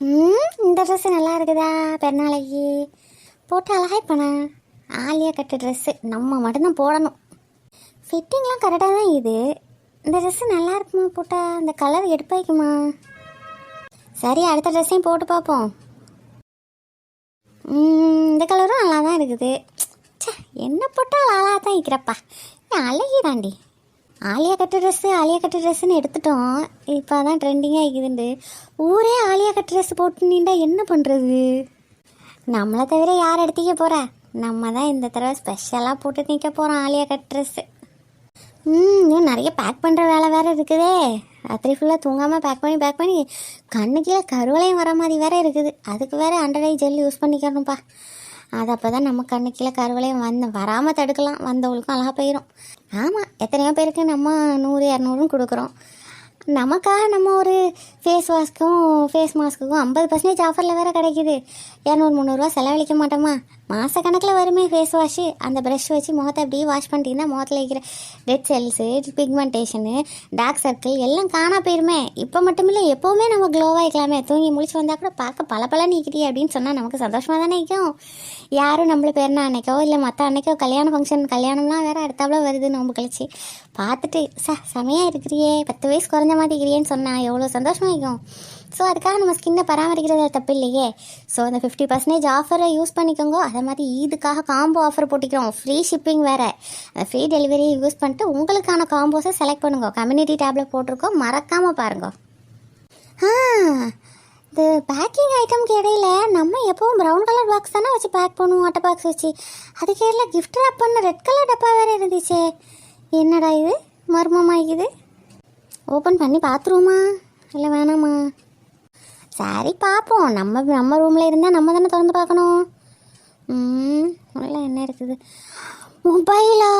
ம் இந்த ட்ரெஸ்ஸு நல்லா இருக்குதா பெருநாளைக்கு? போட்டு அழகாய் பண்ண ஆலியா கட்டு ட்ரெஸ்ஸு நம்ம மட்டும்தான் போடணும். ஃபிட்டிங்லாம் கரெக்டாக தான் இது. இந்த ட்ரெஸ்ஸு நல்லா இருக்குமா போட்டால் இந்த கலர் எடுப்பாய்க்குமா சரி அடுத்த ட்ரெஸ்ஸையும் போட்டு பார்ப்போம். இந்த கலரும் நல்லா தான் இருக்குது. ச்சே என்ன போட்டால் நல்லா தான் இருக்கிறப்பா. அழகி தாண்டி ஆலியா கட்டு ட்ரெஸ்ஸு ஆலியா கட்டு ட்ரெஸ்ஸுன்னு எடுத்துட்டோம். இப்போ தான் ட்ரெண்டிங்காக இருக்குதுண்டு. ஊரே ஆலியா கட்டு ட்ரெஸ் போட்டு நீண்டா என்ன பண்ணுறது நம்மளை தவிர யார் எடுத்துக்க போகிறா நம்ம தான் இந்த தடவை ஸ்பெஷலாக போட்டு நிற்க போகிறோம் ஆலியா கட் ட்ரெஸ்ஸு ம் இன்னும் நிறைய பேக் பண்ணுற வேலை வேறு இருக்குதே. ராத்திரி ஃபுல்லாக தூங்காமல் பேக் பண்ணி பேக் பண்ணி கண்ணுக்கே கருவளையும் வர மாதிரி வேற இருக்குது. அதுக்கு வேறு அண்டர் ஐ ஜெல் யூஸ் பண்ணிக்கணும்ப்பா அது அப்போ தான் நம்ம கண்ணுக்கீழே கருவளையும் வந்து வராமல் தடுக்கலாம். வந்தவங்களுக்கும் அழகாக போயிடும் ஆமாம் எத்தனையோ பேருக்கு நம்ம நூறு இரநூறுன்னு கொடுக்குறோம். நமக்காக நம்ம ஒரு ஃபேஸ் வாஷ்க்கும் ஃபேஸ் மாஸ்க்குக்கும் ஐம்பது பர்சன்டேஜ் ஆஃபரில் வேறு கிடைக்குது. இரநூறு முந்நூறுரூவா செலவழிக்க மாட்டோமா? மாதக்கணக்கில் வருமே ஃபேஸ் வாஷு அந்த ப்ரஷ் வச்சு முகத்தை அப்படியே வாஷ் பண்ணிட்டீங்கன்னா முகத்தில் இருக்கிற dead cells pigmentation dark circle எல்லாம் காணா போயிருமே. இப்போ மட்டும் இல்லை எப்போவுமே நம்ம க்ளோவாக இருக்கலாமே தூங்கி முழிச்சு வந்தால் கூட பார்க்க பல பல நீக்கிறியே அப்படின்னு சொன்னால் நமக்கு சந்தோஷமாக தானே நிற்கும் யாரும் நம்மள பேர்னா அன்னைக்கோ இல்லை மற்ற அன்னைக்கோ கல்யாண ஃபங்க்ஷன் கல்யாணம்லாம் வேறு அடுத்தாப்புல வருது நோம்பு கழிச்சு. பார்த்துட்டு ச செமையாக இருக்கிறியே. பத்து வயசு குறைஞ்ச மாதிரி சொன்னால் எவ்வளோ சந்தோஷமாக இருக்கும். ஸோ அதுக்காக நம்ம ஸ்கின்னை பராமரிக்கிறது தப்பு இல்லையே. ஸோ அந்த ஃபிஃப்டி பர்சன்டேஜ் ஆஃபரை யூஸ் பண்ணிக்கோங்க. அதே மாதிரி இதுக்காக காம்போ ஆஃபர் போட்டிக்கிறோம். ஃப்ரீ ஷிப்பிங் வேறு. அந்த ஃப்ரீ டெலிவரி யூஸ் பண்ணிட்டு உங்களுக்கான காம்போஸை செலக்ட் பண்ணுங்க. கம்யூனிட்டி டேப்லெட் போட்டிருக்கோம். மறக்காமல் பாருங்க. ஆ இந்த பேக்கிங் ஐட்டம்க்கு இடையில நம்ம எப்பவும் ப்ரௌன் கலர் பாக்ஸ் தானே வச்சு பேக் பண்ணுவோம் அட்டை பாக்ஸ் வச்சு. அதுக்கு இடையில கிஃப்ட் ரேப் பண்ண ரெட் கலர் டப்பா வேறு இருந்துச்சே. என்னடா இது? மர்மமாகிக்குது ஓப்பன் பண்ணி பார்த்துருவோமா இல்லை வேணாமா சரி பார்ப்போம் நம்ம நம்ம ரூமில் இருந்தால் நம்ம தானே திறந்து பார்க்கணும். ம் உள்ள என்ன இருக்குது? மொபைலா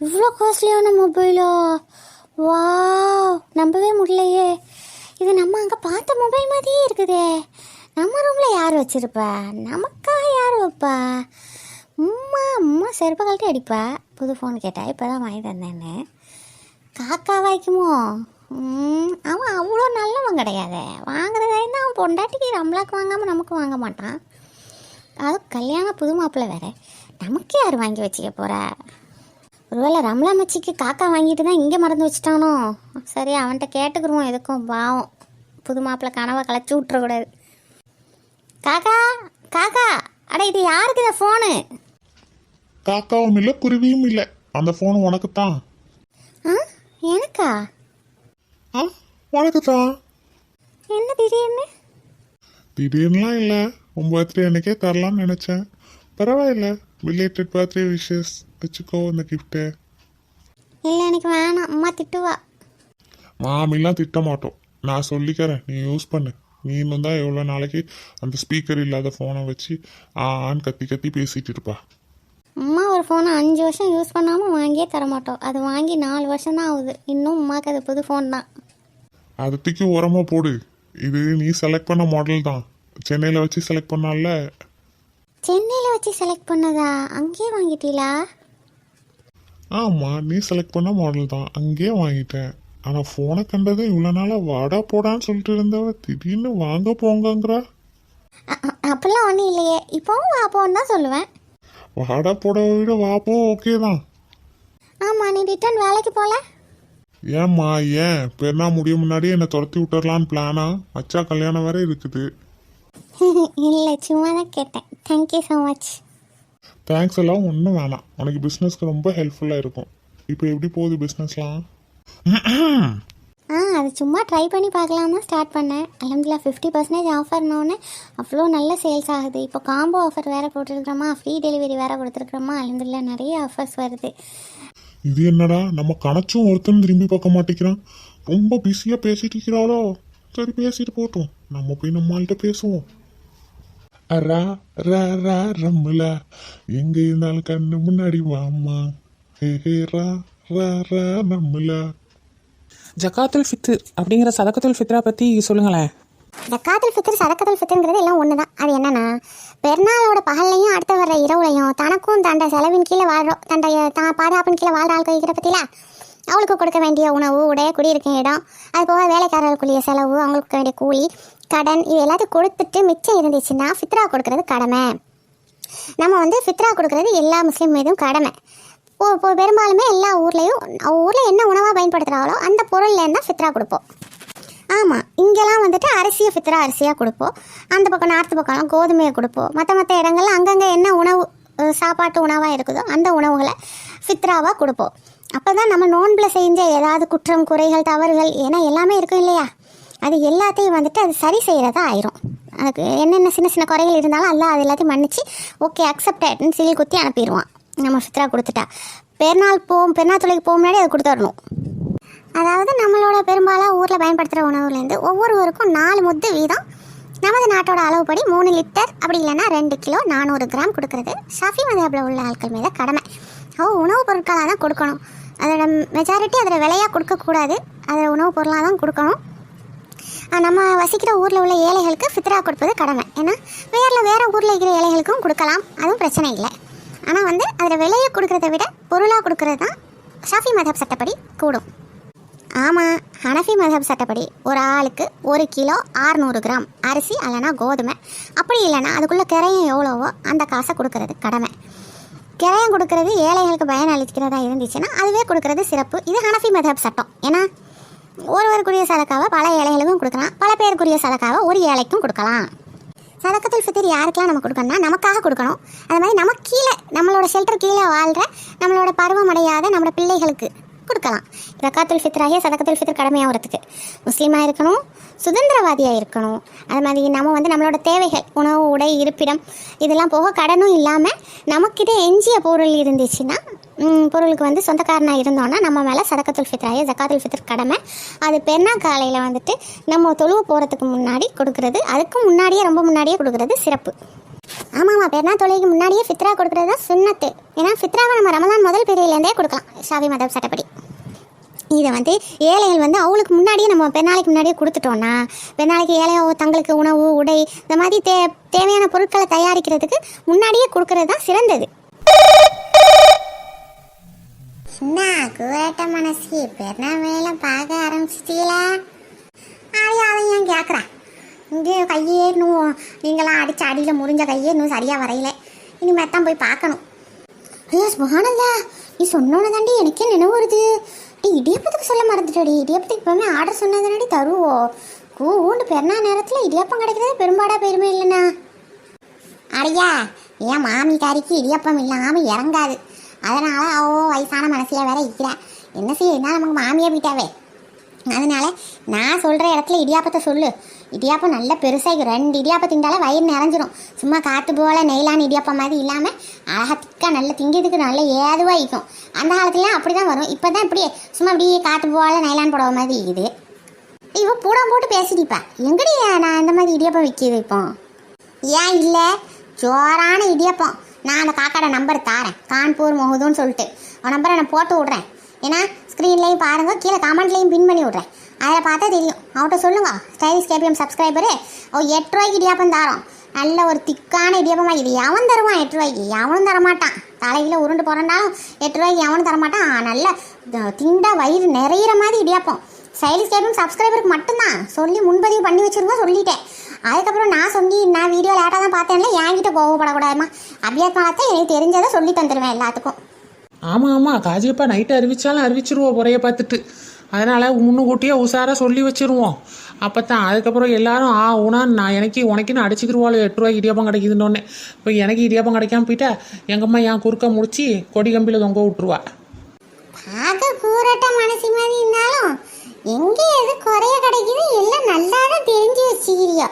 இவ்வளோ காஸ்ட்லியான மொபைலா வா நம்பவே முடியலையே. இது நம்ம அங்கே பார்த்த மொபைல் மாதிரியே இருக்குதே. நம்ம ரூமில் யார் வச்சுருப்பா? நமக்காக யார் வைப்பா? அம்மா அம்மா செருப்பை கழட்டி அடிப்பா. புது ஃபோன் கேட்டா. இப்போ தான் வாங்கி தந்தேன்னு. காக்கா வாய்க்குமோ அவன் அவ்வளோ நல்லவன் கிடையாது. வாங்குறதா இருந்தால் அவன் பொண்டாட்டிக்கு ரம்லாக்கு வாங்காமல் நமக்கு வாங்க மாட்டான். அதுவும் கல்யாண புது மாப்பிள்ளை வேற. நமக்கு யார் வாங்கி வச்சுக்க போகிறா ஒருவேளை ரம்லா மச்சிக்கு காக்கா வாங்கிட்டு தான் இங்கே மறந்து வச்சுட்டானோ? சரி அவன்கிட்ட கேட்டுக்குருவோம் எதுக்கும். பாவம். புது மாப்பிள்ளை கனவை களைச்சி விட்றக்கூடாது காக்கா காக்கா. அட இது யாருக்கு இந்த ஃபோனு? காக்காவும் இல்லை குருவியும் இல்லை. அந்த ஃபோன் உனக்கு தான் ஆ? எனக்கா? ஆ உனக்கு தான் என்ன திடீர்னு? திடீர்னுலாம் இல்லை. உன் பர்த்டே அன்னைக்கே தரலாம்னு நினச்சேன். பரவாயில்ல. ரிலேட்டட் பர்த்டே விஷஸ் வச்சுக்கோ இந்த கிஃப்ட்டு இல்லை எனக்கு வேணாம். அம்மா திட்டுவா. மாமிலாம் திட்ட மாட்டோம். நான் சொல்லிக்கிறேன். நீ யூஸ் பண்ணு. நீ இன்னும் தான் எவ்வளோ நாளைக்கு அந்த ஸ்பீக்கர் இல்லாத ஃபோனை வச்சு ஆன்னு கத்தி கத்தி பேசிட்டு இருப்பா. அம்மா ஒரு ஃபோனை அஞ்சு வருஷம் யூஸ் பண்ணாமல் வாங்கியே தர மாட்டோம் அது வாங்கி நாலு வருஷம் தான் ஆகுது. இன்னும் அம்மாவுக்கு அது புது ஃபோன் தான். அதை தூக்கி உரமா போடு. இது நீ செலக்ட் பண்ண மாடல் தான். சென்னையில் வச்சு செலக்ட் பண்ணால? சென்னையில் வச்சு செலக்ட் பண்ணதா? அங்கேயே வாங்கிட்டீங்களா ஆமாம் நீ செலக்ட் பண்ண மாடல் தான். அங்கேயே வாங்கிட்டேன். ஆனால் ஃபோனை கண்டது இவ்வளோ நாளாக வாடா போடான்னு சொல்லிட்டு இருந்தவ திடீர்னு வாங்க போங்கங்கிறா. அப்படிலாம் ஒன்றும் இல்லையே. இப்போவும் வாப்போன்னு தான் சொல்லுவேன். வாடா போட விட வா போ ஓகே தான். ஆமாம் நீ ரிட்டர்ன் வேலைக்கு போகல ஏம்மா ஏன்? பெருநா முடிய முன்னாடியே என்னை துரத்தி விட்டுறலான்னு பிளானா மச்சா கல்யாணம் வேற இருக்குது. இல்லை சும்மா தான் கேட்டேன் தேங்க்யூ ஸோ மச் தேங்க்ஸ் எல்லாம் ஒன்றும் வேணாம். உனக்கு பிஸ்னஸ்க்கு ரொம்ப ஹெல்ப்ஃபுல்லாக இருக்கும். இப்போ எப்படி போகுது பிஸ்னஸ்லாம் ஆ அது சும்மா ட்ரை பண்ணி பார்க்கலாம் தான் ஸ்டார்ட் பண்ணேன். அலமதுல்லா ஃபிஃப்டி பர்சன்டேஜ் ஆஃபர்னோடனே அவ்வளோ நல்ல சேல்ஸ் ஆகுது. இப்போ காம்போ ஆஃபர் வேறு போட்டிருக்கிறோமா? ஃப்ரீ டெலிவரி வேறு கொடுத்துருக்குறோமா? அலமதுல்லா நிறைய ஆஃபர்ஸ் வருது. இது என்னடா? நம்ம கணச்சும் ஒருத்தன் திரும்பி பார்க்க மாட்டேங்கிறான். ரொம்ப பிஸியாக பேசிட்டு இருக்கிறாளோ? சரி பேசிட்டு போட்டோம் நம்ம போய் நம்மள்கிட்ட பேசுவோம். ரா ரா ரா ரம்முல. எங்கே இருந்தாலும் கண்ணு முன்னாடி வாமா ஹே ஹே ரா ரா ரா ரம்முல. ஜக்காத்துல் ஃபித்ரு அப்படிங்கிற சதக்கத்துல் ஃபித்ரா பற்றி சொல்லுங்களேன். ஜக்காத்துல் ஃபித்ரு சதக்கத்துல் ஃபித்ருங்கிறது எல்லாம் ஒன்று தான் அது என்னன்னா பெருநாளோட பகல்லையும் அடுத்த வர்ற இரவுலையும் தனக்கும் தண்ட செலவின் கீழே வாழ்கிறோம் தண்டைய தான் பாதுகாப்பின் கீழே வாழ்கிற ஆள் கழிக்கிற பற்றில அவளுக்கு கொடுக்க வேண்டிய உணவு உடைய குடியிருக்கும் இடம் அது போக வேலைக்காரர்களுக்குரிய செலவு அவங்களுக்கு வேண்டிய கூலி கடன் இது எல்லாத்தையும் கொடுத்துட்டு மிச்சம் இருந்துச்சுன்னா ஃபித்ரா கொடுக்கறது கடமை. நம்ம வந்து ஃபித்ரா கொடுக்கறது எல்லா முஸ்லீம் மீதும் கடமை. பெரும்பாலுமே எல்லா ஊர்லேயும் ஊரில் என்ன உணவாக பயன்படுத்துகிறாங்களோ அந்த பொருள்லேருந்து தான் ஃபித்ரா கொடுப்போம். ஆமாம் இங்கெல்லாம் வந்துட்டு அரிசியை ஃபித்ரா அரிசியாக கொடுப்போம். அந்த பக்கம் நார்த்து பக்கம்லாம் கோதுமையை கொடுப்போம். மற்ற மற்ற இடங்கள்ல அங்கங்கே என்ன உணவு சாப்பாட்டு உணவாக இருக்குதோ அந்த உணவுகளை ஃபித்ராவாக கொடுப்போம். அப்போ தான் நம்ம நோன்பில் செஞ்ச ஏதாவது குற்றம் குறைகள் தவறுகள் ஏன்னா எல்லாமே இருக்கும் இல்லையா? அது எல்லாத்தையும் வந்துட்டு அது சரி செய்கிறதா ஆயிரும். அதுக்கு என்னென்ன சின்ன சின்ன குறைகள் இருந்தாலும் எல்லாம் அது எல்லாத்தையும் மன்னிச்சு ஓகே அக்செப்டட்னு சீல் குத்தி அனுப்பிடுவான். நம்ம ஃபித்ரா கொடுத்துட்டா. பெருநாள் போகும் பெருநாள் தொலைக்கு போக முன்னாடி அதை கொடுத்துடணும் அதாவது நம்மளோட பெரும்பாலும் ஊரில் பயன்படுத்துகிற உணவுலேருந்து ஒவ்வொருவருக்கும் நாலு முத்து வீதம். நமது நாட்டோட அளவுப்படி மூணு லிட்டர் அப்படி இல்லைன்னா ரெண்டு கிலோ நானூறு கிராம் கொடுக்கறது. ஷாஃபி மதாபில் உள்ள ஆட்கள் மீது கடமை. அவ உணவுப் பொருட்களாக தான் கொடுக்கணும். அதோட மெஜாரிட்டி அதில் விலையாக கொடுக்கக்கூடாது. அதில் உணவுப் பொருளாக தான் கொடுக்கணும். நம்ம வசிக்கிற ஊரில் உள்ள ஏழைகளுக்கு ஃபித்ரா கொடுப்பது கடமை. ஏன்னா வேற வேறு ஊரில் இருக்கிற ஏழைகளுக்கும் கொடுக்கலாம். அதுவும் பிரச்சனை இல்லை. ஆனால் வந்து அதில் விலையை கொடுக்கறத விட பொருளாக கொடுக்கறது தான் ஷாஃபி மதப் சட்டப்படி கூடும். ஆமாம் ஹனஃபி மதப் சட்டப்படி ஒரு ஆளுக்கு ஒரு கிலோ 600 கிராம் அரிசி அல்லனா கோதுமை. அப்படி இல்லைன்னா அதுக்குள்ளே கிரையம் எவ்வளவோ அந்த காசை கொடுக்கறது கடமை. கிரையம் கொடுக்கறது ஏழைகளுக்கு பயன் அளிக்கிறதா இருந்துச்சுன்னா அதுவே கொடுக்கறது சிறப்பு. இது ஹனஃபி மதப் சட்டம். ஏன்னா ஒருவருக்குரிய சதக்காவை பல ஏழைகளுக்கும் கொடுக்கலாம் பல பேருக்குரிய சதக்காவை ஒரு ஏழைக்கும் கொடுக்கலாம். சதக்கத்தில் ஃபித்திரி யாருக்கெல்லாம் நம்ம கொடுக்கணும்னா நமக்காக கொடுக்கணும். அது மாதிரி நமக்கு கீழே நம்மளோட ஷெல்டர் கீழே வாழ்கிற நம்மளோட பருவமடையாத நம்மளோட பிள்ளைகளுக்கு. கொடுக்கலாம். ஜக்காத்துல் ஃபித்ராகிய சதக்கத்துல் ஃபித்ர் கடமையாகிறதுக்கு முஸ்லீமாக இருக்கணும் சுதந்திரவாதியாக இருக்கணும். அது மாதிரி நம்ம வந்து நம்மளோட தேவைகள் உணவு உடை இருப்பிடம் இதெல்லாம் போக கடனும் இல்லாமல் நமக்கிட்ட எஞ்சிய பொருள் இருந்துச்சுன்னா பொருளுக்கு வந்து சொந்தக்காரனாக இருந்தோன்னா நம்ம மேலே சதக்கத்துல் ஃபித்ராகிய ஜக்காத்துல் ஃபித்ர் கடமை அது பெருநா காலையில் வந்துட்டு நம்ம தொழுவு போகிறதுக்கு முன்னாடி கொடுக்குறது அதுக்கு முன்னாடியே ரொம்ப முன்னாடியே கொடுக்குறது சிறப்பு. ஆமாம்மா பெருநாள் தொழுகைக்கு முன்னாடியே ஃபித்ரா கொடுக்குறது தான் சுன்னத்து ஏன்னா ஃபித்ராவை நம்ம ரமதான் முதல் பிரிவிலேருந்தே கொடுக்கலாம் ஷாவி மதம் சட்டப்படி. இதை வந்து ஏழைகள் வந்து அவங்களுக்கு முன்னாடியே நம்ம பெருநாளைக்கு முன்னாடியே கொடுத்துட்டோன்னா பெருநாளைக்கு ஏழையோ தங்களுக்கு உணவு உடை இந்த மாதிரி தே தேவையான பொருட்களை தயாரிக்கிறதுக்கு முன்னாடியே கொடுக்கறது தான் சிறந்தது. என்ன கூரட்ட மனசு? பெருநாள் வேலை பார்க்க ஆரம்பிச்சிட்டீங்களா? ஆயா அவன் ஏன் கேட்குறான் இங்கே கையே இன்னும் நீங்களாம் அடித்து அடியில் முறிஞ்ச கையே இன்னும் சரியாக வரையில. இனிமேல் தான் போய் பார்க்கணும். ஐயோ சுபானந்தா நீ சொன்னோன்னு தாண்டி எனக்கே நினைவு வருது. டி இடியப்பத்துக்கு சொல்ல மறந்துட்டடி. இடியப்பத்துக்கு இப்போவுமே ஆர்டர் சொன்னதானடி தருவோம் கூ ஊண்டு பெருநா நேரத்தில் இடியப்பம் கிடைக்கிறதே பெரும்பாடாக பெருமை இல்லைண்ணா. அடையா ஏன் மாமிக்காரிக்கு இடியப்பம் இல்லாமல் இறங்காது. அதனால் ஓ வயசான மனசில் வேற இருக்கிறேன் என்ன செய்ய நமக்கு மாமியாக போயிட்டாவே அதனால நான் சொல்கிற இடத்துல இடியாப்பத்தை சொல்லு. இடியாப்பம் நல்லா பெருசாக ரெண்டு இடியாப்பம் திண்டாலே வயிறு நிறைஞ்சிரும். சும்மா காற்று போல நெய்லான இடியாப்பம் மாதிரி இல்லாமல் அழகாக திக்காக நல்லா திங்கிறதுக்கு நல்லா ஏதுவாக இருக்கும் அந்த காலத்துலலாம் அப்படி தான் வரும். இப்போ தான் இப்படியே சும்மா அப்படியே காற்று போல நைலான் புடவை மாதிரி இருக்குது. இவ பூடம் போட்டு பேசிட்டிப்பா எங்கடி நான் இந்த மாதிரி இடியாப்பம் விற்கிது இப்போ? ஏன் இல்லை? ஜோரான இடியப்பம். நான் அந்த காக்காட நம்பர் தாரேன். கான்பூர் மொஹதுன்னு சொல்லிட்டு. அவன் நம்பரை நான் போட்டு விட்றேன். ஏன்னா ஸ்க்ரீன்லேயும் பாருங்கள் கீழே கமெண்ட்லேயும் பின் பண்ணி விட்றேன். அதில் பார்த்தா தெரியும். அவட்ட சொல்லுங்க. ஸ்டைலிஷ் கேபிஎம் சப்ஸ்கிரைபரு ஓ எட்டு ரூபாய்க்கு இடியாப்பம் தாரோம். நல்ல ஒரு திக்கான இடியாப்பமாக இது. எவன் தருவான் எட்டு ரூபாய்க்கு? எவனும் தரமாட்டான். தலையில் உருண்டு போகிறனாலும் எட்டு ரூபாய்க்கு எவனும் தரமாட்டான். நல்ல த- திண்டா வயிறு நிறையிற மாதிரி இடியாப்பம். ஸ்டைலிஷ் கேபிஎம் சப்ஸ்கிரைபருக்கு மட்டும்தான். சொல்லி முன்பதிவு பண்ணி வச்சுருக்கோம் சொல்லிட்டேன். அதுக்கப்புறம் நான் சொல்லி நான் வீடியோ லேட்டாக தான் பார்த்தேன்ல என்கிட்ட கோவப்படக்கூடாதுமா அபியாத்மாலத்தை எனக்கு தெரிஞ்சதை சொல்லி தந்துடுவேன் எல்லாத்துக்கும். ஆமாம் ஆமாம் காஜியப்பா நைட்டு அறிவிச்சாலும் அறிவிச்சிருவோம் முறைய பார்த்துட்டு. அதனால் முன்னுக்கூட்டியே உஷாராக சொல்லி வச்சிருவோம். அப்போ தான் அதுக்கப்புறம் எல்லாரும் ஆ உனா நான் எனக்கு உனக்குன்னு அடிச்சுக்கிருவாள் எட்டு ரூபாய் இடியாப்பம் கிடைக்குதுன்னொன்னே. இப்போ எனக்கு இடியாப்பம் கிடைக்காம போயிட்டா? எங்கம்மா என் குறுக்க முடிச்சு கொடி கம்பியில் தொங்க விட்டுருவா. பார்க்க கூறட்ட மனசு மாதிரி இருந்தாலும் எங்கே எது குறைய கிடைக்குது எல்லாம் நல்லா தான் தெரிஞ்சு வச்சுக்கிறியோ.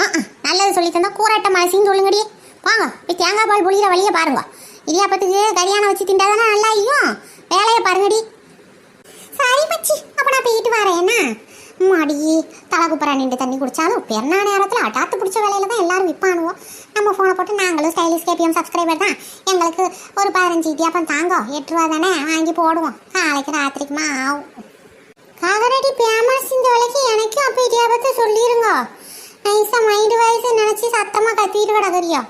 ஆ நல்லது சொல்லி தந்தா கூறட்ட மனசின்னு சொல்லுங்கடி. வாங்க போய் தேங்காய் பால் பொழிகிற வழியை பாருங்க. இடியாப்பத்துக்கு கல்யாணம் வச்சு திண்டாதானே நல்லா ஐயும் வேலையை பாருங்கடி. சரி பச்சி. அப்போ நான் போயிட்டு வரேன்னா மடி தலை குப்பரா நின்று தண்ணி குடிச்சாலும் பெருநா நேரத்தில் அடாத்து பிடிச்ச வேலையில தான் எல்லாரும் விற்பானுவோம் நம்ம ஃபோனை போட்டு நாங்களும் ஸ்டைலிஷ் கேபிஎம் சப்ஸ்கிரைபர் தான். எங்களுக்கு ஒரு பதினஞ்சு இடியாப்பம் தாங்கோ. எட்டு ரூபா தானே? வாங்கி போடுவோம். நாளைக்கு ராத்திரிக்குமா ஆகும் காகரடி பேமஸ் இந்த வேலைக்கு எனக்கும் அப்போ இடியாபத்தை சொல்லிடுங்க நைஸாக மைண்டு வயசு நினச்சி சத்தமாக கத்திட்டு கிடக்குறியோ.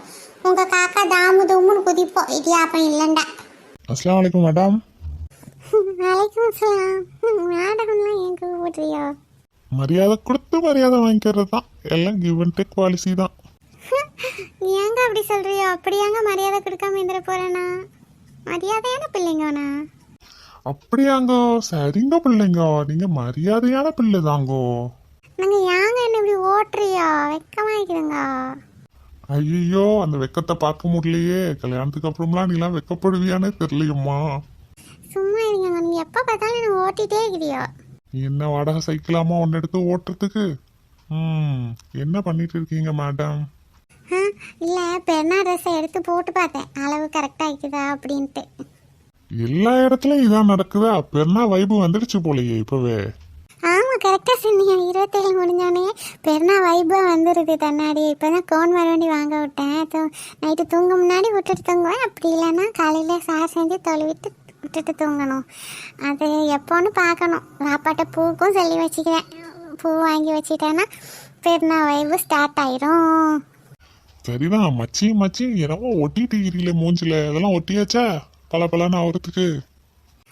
உங்கள் காக்கா தாமு தும்முன்னு குதிப்போம் இடியாப்பம் இல்லைண்டா. அஸ்லாம் வலைக்கும் மேடம் வலைக்கும் சலாம் என் கூப்பிடுறியோ மரியாதை கொடுத்து மரியாதை வாங்கிக்கிறது தான் எல்லாம் கிவ் அண்ட் டேக் பாலிசி தான். ஏங்க அப்படி சொல்றியோ? அப்படியாங்க மரியாதை கொடுக்காம இருந்துட போறேனா? மரியாதையான பிள்ளைங்கண்ணா. அப்படியாங்கோ? சரிங்க பிள்ளைங்க. நீங்க மரியாதையான பிள்ளை தாங்கோ நாங்க ஏங்க என்ன இப்படி ஓட்டுறியா? வெக்கமாய்க்குதுங்க ஐயோ அந்த வெக்கத்தை பார்க்க முடியலையே. கல்யாணத்துக்கு அப்புறம்லாம் நீலாம் வெக்கப்படுவியானே தெரியலையம்மா. சும்மா இருங்க நீ எப்போ பார்த்தாலும் என்ன ஓட்டிகிட்டே இருக்கிறியோ. என்ன வாடகை சைக்கிளாமா ஒன்று எடுத்து ஓட்டுறதுக்கு? ம் என்ன பண்ணிட்டு இருக்கீங்க மேடம் இல்லை பெருனா ட்ரெஸ்ஸை எடுத்து போட்டு பார்த்தேன். அளவு கரெக்டாக இருக்குதா அப்படின்ட்டு. எல்லா இடத்துலயும் இதான் நடக்குதா? பெருனா வைபு வந்துடுச்சு போலயே இப்பவே. ஆமாம் கரெக்டாக சொன்னீங்க. இருபத்தேழு முடிஞ்சோடனே பெருனா வைபாக வந்துடுது தன்னாடி. இப்போ தான் கோன் மறுபடி வாங்க விட்டேன். நைட்டு தூங்க முன்னாடி விட்டுட்டு தூங்குவேன். அப்படி இல்லைன்னா காலையில் சார் செஞ்சு தொழுவிட்டு விட்டுட்டு தூங்கணும். அது எப்போன்னு பார்க்கணும். வாப்பாட்ட பூக்கும் சொல்லி வச்சுக்கிறேன். பூ வாங்கி வச்சிட்டேன்னா பெருனா வைபு ஸ்டார்ட் ஆயிரும். சரிதான். மச்சி மச்சி என்னமோ ஒட்டிட்டு இருக்கிறீங்களே மூஞ்சில. அதெல்லாம் ஒட்டியாச்சா? பல பலன்னு ஆகுறதுக்கு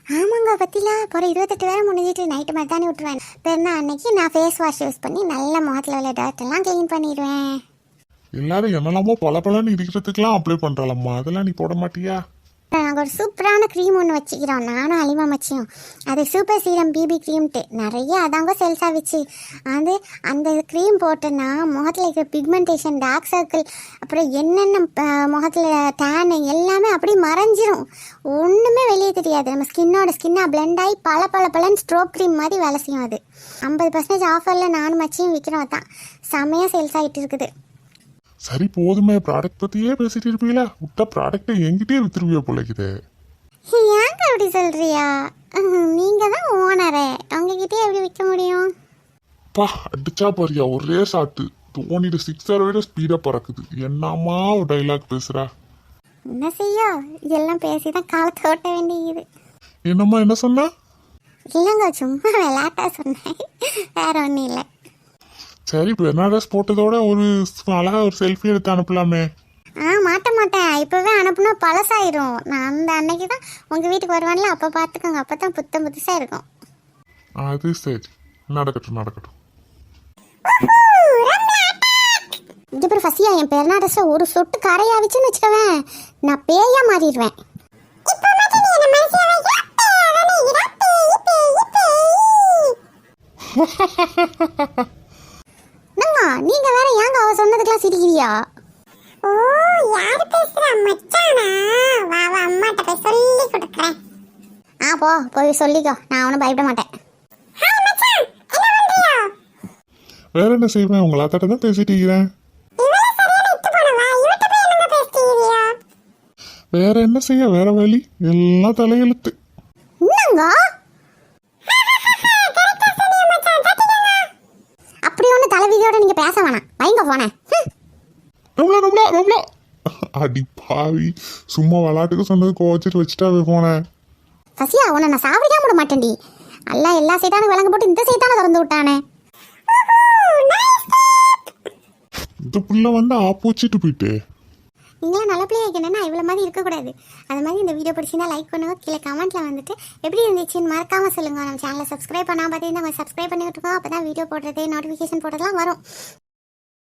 ஆமாங்க பத்திலா. அப்புறம் இருபத்தெட்டு வேலை முடிஞ்சிட்டு நைட்டு மாதிரி தானே விட்டுருவேன். பெருனா அன்னைக்கு நான் ஃபேஸ் வாஷ் யூஸ் பண்ணி நல்ல முகத்தில் உள்ள dirt எல்லாம் க்ளீன் பண்ணிடுவேன். எல்லாரும் என்னெல்லாமோ பல பலன்னு இருக்கிறதுக்கெல்லாம் அப்ளை பண்றாளம்மா. அதெல்லாம் நீ போட மாட்டியா? நாங்கள் ஒரு சூப்பரான க்ரீம் ஒன்று வச்சுக்கிறோம். நானும் அலிமா மச்சியும். அது சூப்பர் சீரம் பிபி க்ரீம்ட்டு நிறைய அதாங்க சேல்ஸ் ஆகிச்சு அது அந்த க்ரீம் போட்டேன்னா முகத்தில் இருக்கிற பிக்மெண்டேஷன் டார்க் சர்க்கிள் அப்புறம் என்னென்ன முகத்தில் டேனு எல்லாமே அப்படியே மறைஞ்சிரும். ஒன்றுமே வெளியே தெரியாது. நம்ம ஸ்கின்னோட ஸ்கின்னாக பிளெண்ட் ஆகி பல பல பலன் ஸ்ட்ரோக் க்ரீம் மாதிரி வேலை செய்யும் அது. ஐம்பது பர்சன்டேஜ் ஆஃபரில் நானும் மச்சியும் விற்கிறோம் தான் செம்மையாக சேல்ஸ் ஆகிட்டு இருக்குது. சரி போதுமே ப்ராடக்ட் பத்தியே பேசிட்டு இருப்பீங்களா? விட்ட ப்ராடக்ட்டை என்கிட்டயே வித்துருவியா போலக்குது. ஏங்க அப்படி சொல்றியா? நீங்கள் தான் ஓனரே உங்ககிட்டயே எப்படி விற்க முடியும்? பா அடிச்சா பாரியா ஒரே சாட்டு தோனிட்டு சிக்ஸரை விட ஸ்பீடா பறக்குது. என்னம்மா ஒரு டைலாக் பேசுறா? என்ன செய்ய? இதெல்லாம் பேசி தான் காலத்தை ஓட்ட வேண்டியது. என்னம்மா என்ன சொன்னா? இல்லைங்க சும்மா விளையாட்டா சொன்னேன். வேற ஒன்றும் இல்லை. சரி ட்ரெஸ் போட்டதோட ஒரு அழகா ஒரு செல்ஃபி எடுத்து அனுப்பலாமே. ஆ மாட்ட மாட்டேன். இப்போவே அனுப்புனா பழசாயிரும். நான் அந்த அன்னைக்கு தான் உங்கள் வீட்டுக்கு வருவான்ல அப்போ பார்த்துக்கோங்க அப்போ தான் புத்தம் புதுசாக இருக்கும். அது சரி. நடக்கட்டும் நடக்கட்டும். இது பேர் ஃபஸ்டியா என் பெருனா ட்ரெஸ்ஸில் ஒரு சொட்டு கரையாவிச்சுன்னு வச்சுக்கவேன். நான் பேயா மாறிடுவேன் என்னங்க நீங்க வேற ஏங்க அவ சொன்னதுக்கெல்லாம் சிரிக்கிறியா ஓ யாரு பேசுறா? மச்சானா? வா வா அம்மாட்ட போய் சொல்லி கொடுக்குறேன். ஆ போ போய் சொல்லிக்கோ. நான் ஒன்றும் பயப்பட மாட்டேன். வேற என்ன செய்வேன்? உங்களை அத்தாட்ட தான் பேசிட்டு இருக்கிறேன் வேற என்ன செய்ய? வேற வழி? எல்லாம் தலையெழுத்து. என்னங்க? அப்படி ஒன்று தலைவிதியோட நீங்க பேச வேணாம். வைங்க போனேன். ரொம்ப ரொம்ப ரொம்ப அடி பாவி. சும்மா விளாட்டுக்கு சொன்னது கோச்சிட்டு வச்சுட்டாவே போனேன் சசியா உன்னை நான் சாப்பிடவே விட மாட்டேன்டி. அல்ல எல்லா சைத்தானும் விளங்க போட்டு இந்த சைத்தானை திறந்து விட்டானே. இந்த புள்ள வந்து ஆப்போச்சிட்டு போயிட்டு. நீங்களும் நல்ல பிள்ளையா இருக்கணும்னா இவ்வளோ மாதிரி இருக்கக்கூடாது. அது மாதிரி இந்த வீடியோ பிடிச்சிருந்தா லைக் பண்ணுங்க. கீழே கமெண்ட்ல வந்துட்டு எப்படி இருந்துச்சுன்னு மறக்காம சொல்லுங்க. நம்ம சேனலை சப்ஸ்கிரைப் பண்ணாம பார்த்தீங்கன்னா சப்ஸ்கிரைப் பண்ணி விட்டுருக்கோம் அப்போ தான் வீடியோ போடுறது நோட்டிஃபிகேஷன் போடுறதுலாம் வரும்.